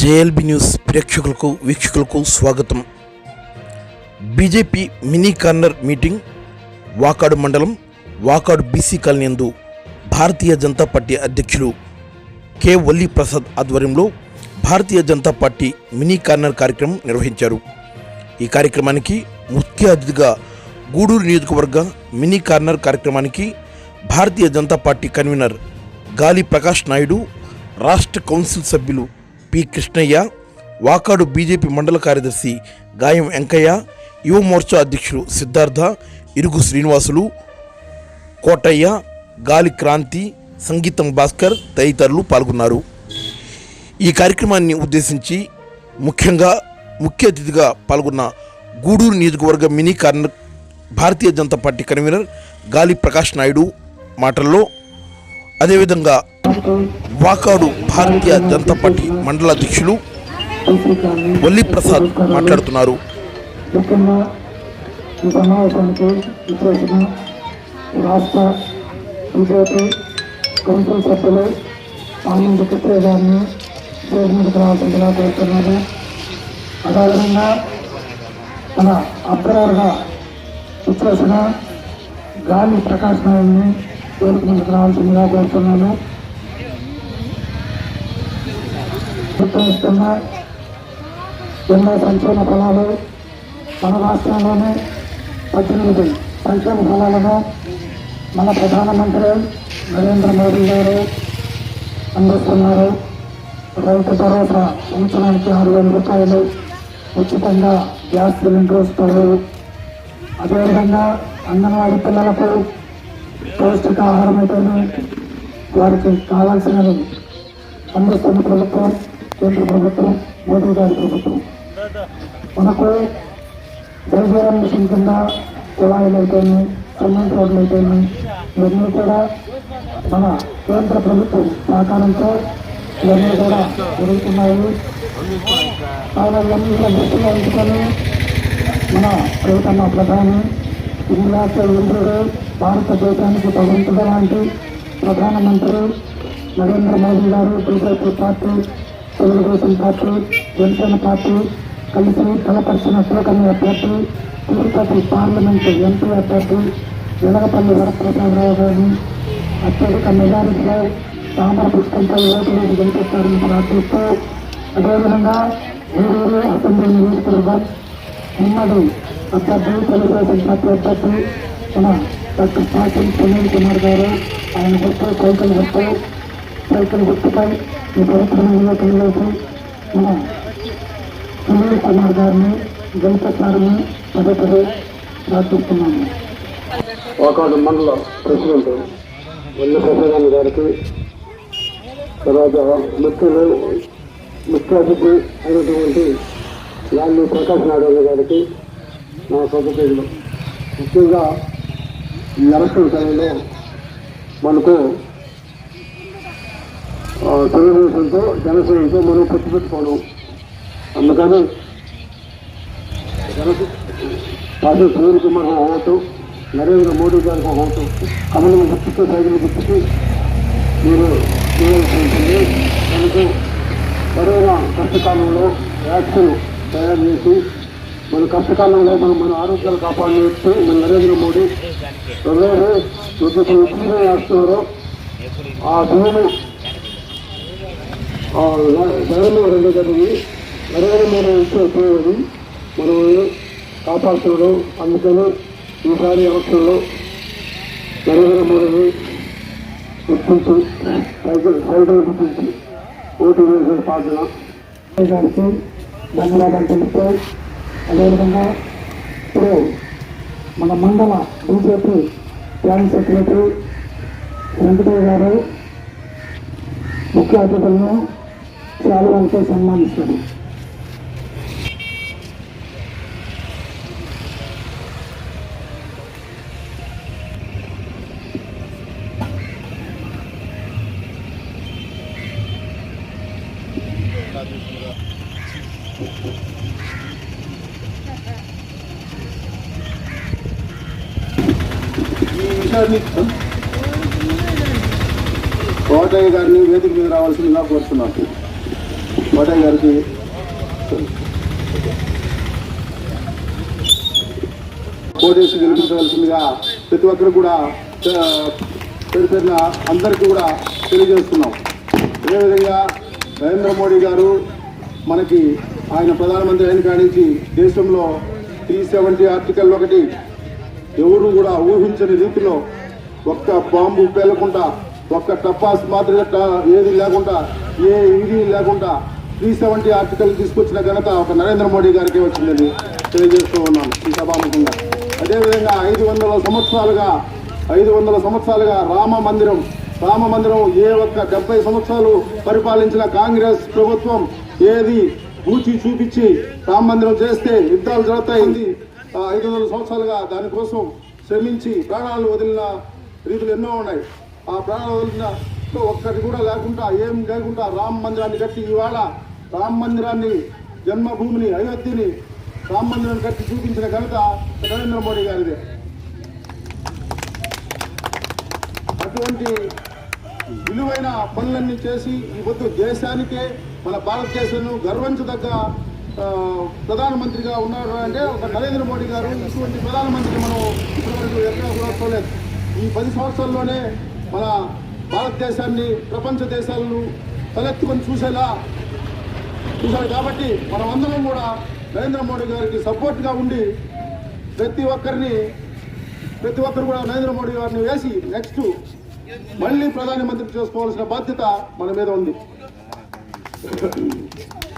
JLB news ప్రేక్షకులకు వీక్షకులకు స్వాగతం. BJP mini corner meeting Vakadu మండలం వాకాడు బీసీ కాలనీ యందు భారతీయ జనతా పార్టీ అధ్యక్షులు కె వల్లి ప్రసాద్ ఆధ్వర్యంలో Bharatiya Janata party mini corner కార్యక్రమం నిర్వహించారు. ఈ కార్యక్రమానికి ముఖ్య అతిథిగా గూడూరు నియోజకవర్గ మినీ కార్నర్ కార్యక్రమానికి భారతీయ జనతా పార్టీ కన్వీనర్ గాలి ప్రకాష్ నాయుడు రాష్ట్ర కౌన్సిల్ సభ్యులు పి కృష్ణయ్య వాకాడు బీజేపీ మండల కార్యదర్శి గాయం వెంకయ్య యువమోర్చా అధ్యక్షులు సిద్ధార్థ ఇరుగు శ్రీనివాసులు కోటయ్య గాలి క్రాంతి సంగీతం భాస్కర్ తదితరులు పాల్గొన్నారు. ఈ కార్యక్రమాన్ని ఉద్దేశించి ముఖ్యంగా ముఖ్య అతిథిగా పాల్గొన్న గూడూరు నియోజకవర్గ mini corner Bharatiya Janata party convener Gali Prakash Naidu మాటల్లో అదేవిధంగా వాకాడు భారతీయ జనతా పార్టీ మండల అధ్యక్షులు వల్లి ప్రసాద్ మాట్లాడుతున్నారు. ముఖ్యంగా ఈ సమావేశానికి విచ్చేసిన రాష్ట్ర బీజేపీ కౌన్సిల్ సభ్యులు ఆనంద్ కృష్ణ గారిని స్టేషన్కి రావాల్సిందిగా కోరుతున్నాను అదేవిధంగా మన అబ్జర్వర్గా విచ్చేసిన గాలి ప్రకాష్ నాయుడిని వేదిక ముందుకు రావాల్సిందిగా కోరుతున్నాను. గుర్తిస్తున్న ఎన్నో సంక్షేమ ఫలాలు మన రాష్ట్రంలోనే పద్దెనిమిది సంక్షేమ ఫలాలను మన ప్రధానమంత్రి నరేంద్ర మోడీ గారు అందిస్తున్నారు. రైతు భరోసా సంవత్సరానికి ఆరు వేల రూపాయలు ఉచితంగా గ్యాస్ సిలిండర్ ఇస్తారు. అదేవిధంగా అంగన్వాడీ పిల్లలకు పౌష్టికాహారం అయితేనే వారికి కావాల్సినవి అందిస్తున్న ప్రభుత్వం కేంద్ర ప్రభుత్వం మోదీ గారి ప్రభుత్వం. మనకు జలజీవన్ మిషన్ కింద కుళాయిలు అయితేనే సిమెంట్ రోడ్లు అయితేనే ఇవన్నీ కూడా మన కేంద్ర ప్రభుత్వం సహకారంతో ఇవన్నీ కూడా జరుగుతున్నాయి. ఆయన ఇవన్నీ కూడా దృష్టిలో ఉంచుకొని మన ప్రభుత్వ ప్రధాని ఇంగ్లాస్ ఇంద్రుడు భారతదేశానికి భగవంతుడు లాంటి ప్రధానమంత్రి Narendra Modi garu BJP party Telugu Desam party Janasena party కలిసి తలపరిచిన కొన్ని అభ్యర్థి తిరుపతి పార్లమెంటు ఎంపీ అభ్యర్థి వెలగపల్లి వరప్రసాదరావు గారిని అత్యధిక మెజారిటీలో తామర పుష్పంపై ఓటులు గెలిపిస్తారని ప్రార్థిస్తూ అదేవిధంగా ఏడూరు అసెంబ్లీ నియోజకవర్గం ఉమ్మడి అభ్యర్థి తెలుగుదేశం పార్టీ అభ్యర్థి మన డాక్టర్ పాటిల్ సునీల్ కుమార్ గారు ఆయన గుర్తు సైకిల్ గుర్తు రైతుల గుర్తుపై ఈ పవిత్ర నియోజకవర్గంలోకి మన సునీల్ కుమార్ గారిని గెలిపిస్తారని పదే పదే ప్రార్థిస్తున్నాము. ఒకటి మండల ప్రెసిడెంట్ వల్లి ప్రసాద్ గారికి తర్వాత ముఖ్యులు ముఖ్య అతిథి అయినటువంటి లాల్ని ప్రకాష్ నాయుడు గారికి నా సొంతలు ముఖ్యంగా ఈ ఎలక్షన్ టైంలో మనకు తెలుగుదేశంతో జనసేనతో మనం పొత్తు పెట్టుకోవడం అందుకని జనసేన పార్టీ సూర్య కుమార్ ఓటు నరేంద్ర మోడీ గారికి ఒక ఓటు కమలం గుర్తుతో సైకిల్ గుర్తుకి మీరు చేయాల్సి మనకు కరోనా కష్టకాలంలో వ్యాక్సిన్ తయారు చేసి మన కష్టకాలంలో మనం మన ఆరోగ్యాలు కాపాడవచ్చు మన నరేంద్ర మోడీ ఎవరు ఉద్యోగం వేస్తున్నారో ఆ భూమి ఆ నరేంద్ర రెండో జరిగి నరేంద్ర మోడీ ఇచ్చే ఉపయోగం మనం కాపాడుతున్నాడు. అందుకని ఈసారి ఎలక్షన్లో నరేంద్ర మోడీని గుర్తించి సైకిల్ సైకిల్ గుర్తించి ఓటు వేసే సాధన గారికి ధన్యవాదాలు తెలుస్తూ అదేవిధంగా ఇప్పుడు మన మండల బీజేపీ జాయింట్ సెక్రటరీ వెంకటయ్య గారు ముఖ్య అతిథులను శాలువాలతో సన్మానిస్తాను కోటయ్య గారిని వేదిక మీద రావాల్సిందిగా కోరుతున్నాను. కోటయ్య గారికి కోటేసి వినిపించవలసిందిగా ప్రతి ఒక్కరు కూడా పేరు పేరున అందరికీ కూడా తెలియజేస్తున్నాం. అదేవిధంగా నరేంద్ర మోడీ గారు మనకి ఆయన ప్రధానమంత్రి అయిన కానించి దేశంలో త్రీ సెవెంటీ ఆర్టికల్ ఒకటి ఎవరు కూడా ఊహించని రీతిలో ఒక్క బాంబు పేలకుండా ఒక్క టపాస్ మాదిరిగా ట- ఏది లేకుండా ఏ ఇది లేకుండా త్రీ సెవెంటీ ఆర్టికల్ తీసుకొచ్చిన ఘనత ఒక నరేంద్ర మోడీ గారికి వచ్చిందని తెలియజేస్తూ ఉన్నాను ఈ సభాముఖంగా. అదేవిధంగా ఐదు వందల సంవత్సరాలుగా ఐదు వందల సంవత్సరాలుగా రామ మందిరం రామ మందిరం ఏ ఒక్క డెబ్బై సంవత్సరాలు పరిపాలించిన కాంగ్రెస్ ప్రభుత్వం ఏది ఊచి చూపించి రామ మందిరం చేస్తే యుద్ధాలు జరుగుతాయి. ఆ ఐదు వందల సంవత్సరాలుగా దానికోసం శ్రమించి ప్రాణాలు వదిలిన రీతులు ఎన్నో ఉన్నాయి. ఆ ప్రాణాలు వదిలిన ఒక్కటి కూడా లేకుండా ఏం లేకుండా రామ మందిరాన్ని కట్టి ఇవాళ రామ మందిరాన్ని జన్మభూమిని అయోధ్యని రామ మందిరాన్ని కట్టి చూపించిన ఘనత నరేంద్ర మోడీ గారిదే. అటువంటి విలువైన పనులన్నీ చేసి ఈ పొద్దు దేశానికే మన భారతదేశంలో గర్వించదగ్గ ప్రధానమంత్రిగా ఉన్నారు అంటే ఒక నరేంద్ర మోడీ గారు ఇటువంటి ప్రధానమంత్రి మనం ఇప్పటివరకు ఎక్కడా కూడా చూడలేదు. ఈ పది సంవత్సరాల్లోనే మన భారతదేశాన్ని ప్రపంచ దేశాలను తలెత్తుకొని చూసేలా చూశారు కాబట్టి మనం అందరం కూడా నరేంద్ర మోడీ గారికి సపోర్ట్గా ఉండి ప్రతి ఒక్కరిని ప్రతి ఒక్కరు కూడా నరేంద్ర మోడీ గారిని వేసి నెక్స్ట్ మళ్ళీ ప్రధానమంత్రి చేసుకోవాల్సిన బాధ్యత మన మీద ఉంది.